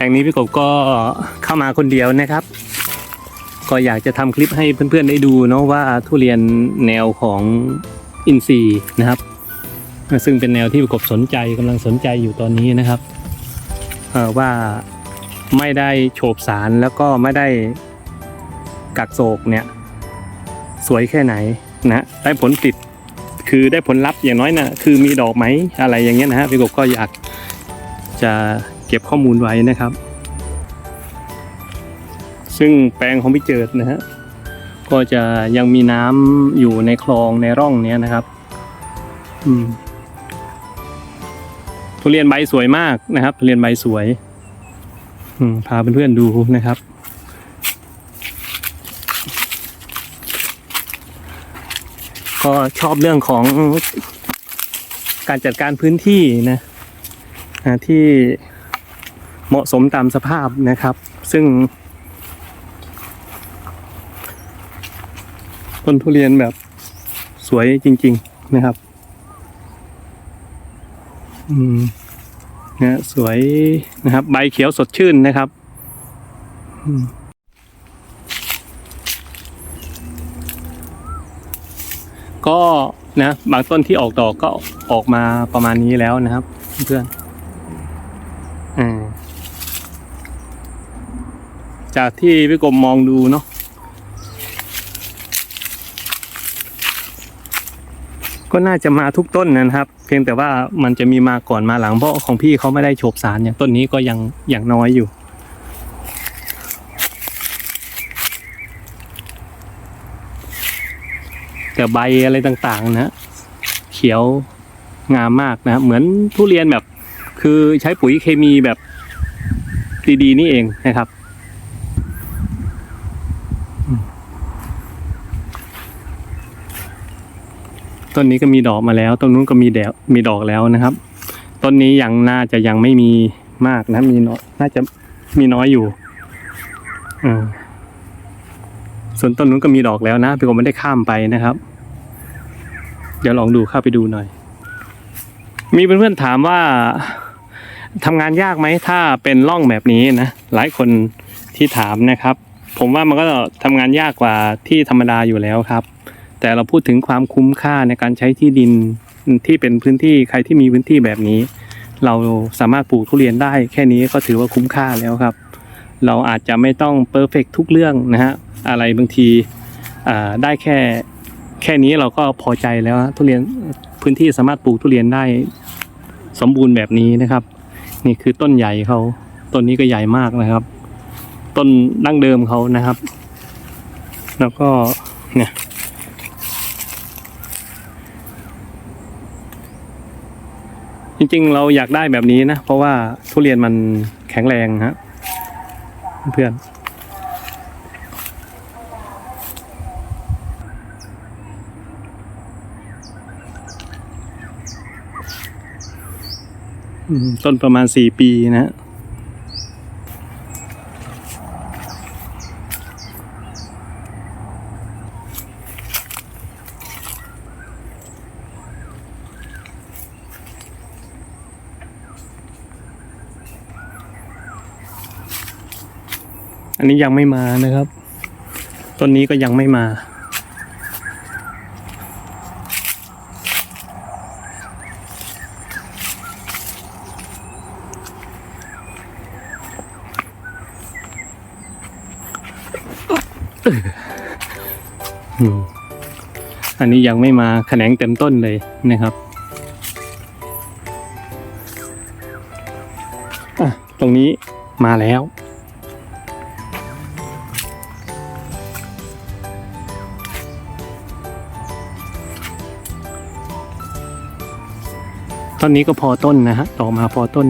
ลงนี้พี่กบก็เข้ามาคนเดียวนะครับ ก็อยากจะทำคลิปให้เพื่อนๆได้ดูเนาะว่าทุเรียนแนวของอินทรีนะครับ ซึ่งเป็นแนวที่พี่กบสนใจกำลังสนใจอยู่ตอนนี้นะครับว่าไม่ได้โฉบสารแล้วก็ไม่ได้กักโศกเนี่ย สวยแค่ไหนนะได้ผลติดคือได้ผลลัพธ์อย่างน้อยนะคือมีดอกไหมอะไรอย่างเงี้ยนะฮะพี่กบก็อยากจะ เก็บข้อมูลไว้นะครับ ซึ่งแปลงของพี่เจิดนะฮะก็จะยังมีน้ำอยู่ในคลองในร่องเนี้ยนะครับอืมทุเรียนใบสวยมากนะครับทุเรียนใบสวยอืมพาเพื่อนๆดูนะครับ ก็ชอบเรื่องของการจัดการพื้นที่นะที่ เหมาะสมตามสภาพนะครับ ซึ่ง ต้นทุเรียนแบบสวยจริง ๆนะครับ อืมนะสวยนะครับ ใบเขียวสดชื่นนะครับอืมก็นะบางต้นที่ออกดอกก็ออกมาประมาณนี้แล้วนะครับ เพื่อนอ่า จากที่พี่กรมมองดูเนาะก็น่าจะมาทุกต้นนะครับ เพียงแต่ว่ามันจะมีมาก่อนมาหลังเพราะของพี่เขาไม่ได้โฉบสารอย่างต้นนี้ก็ยังอย่างน้อยอยู่ แต่ใบอะไรต่างๆนะเขียวงามมากนะครับเหมือนทุเรียนแบบ คือใช้ปุ๋ยเคมีแบบดีๆนี่เองนะครับ ต้นนี้ก็มีดอกมาแล้วต้นนู้นก็มีแดดมีดอกแล้วนะครับ ต้นนี้ยังน่าจะยังไม่มีมากนะมีน้อยน่าจะมีน้อยอยู่อ่าส่วนต้นนู้นก็มีดอกแล้วนะพี่ผมไม่ได้ข้ามไปนะครับ เดี๋ยวลองดูเข้าไปดูหน่อย มีเพื่อนๆถามว่าทำงานยากไหมถ้าเป็นร่องแบบนี้นะหลายคนที่ถามนะครับ ผมว่ามันก็ทำงานยากกว่าที่ธรรมดาอยู่แล้วครับ แต่เราพูดถึงความคุ้มค่าในการใช้ที่ดินที่เป็นพื้นที่ใครที่มีพื้นที่แบบนี้ เราสามารถปลูกทุเรียนได้แค่นี้ก็ถือว่าคุ้มค่าแล้วครับ เราอาจจะไม่ต้องเพอร์เฟกทุกเรื่องนะฮะอะไรบางทีได้แค่แค่นี้เราก็พอใจแล้วทุเรียนพื้นที่สามารถปลูกทุเรียนได้สมบูรณ์แบบนี้นะครับ นี่คือต้นใหญ่เขาต้นนี้ก็ใหญ่มากนะครับ ต้นดั้งเดิมเขานะครับ แล้วก็เนี่ย จริงๆ เราอยากได้แบบนี้นะ เพราะว่าทุเรียนมันแข็งแรงฮะเพื่อนต้นประมาณสี่ปีนะ อันนี้ยังไม่มานะครับ ต้นนี้ก็ยังไม่มา อันนี้ยังไม่มาแขนงเต็มต้นเลยนะครับอะตรงนี้มาแล้ว ต้นนี้ก็พอต้นนะฮะต่อมาพอต้น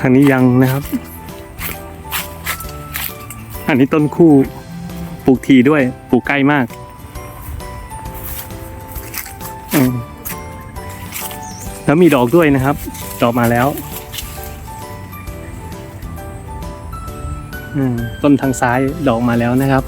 ทางนี้ยังนะครับ อันนี้ต้นคู่ ลูกทีด้วยปลูกใกล้มากแล้วมีดอกด้วยนะครับ ดอกมาแล้วต้นทางซ้ายดอกมาแล้วนะครับ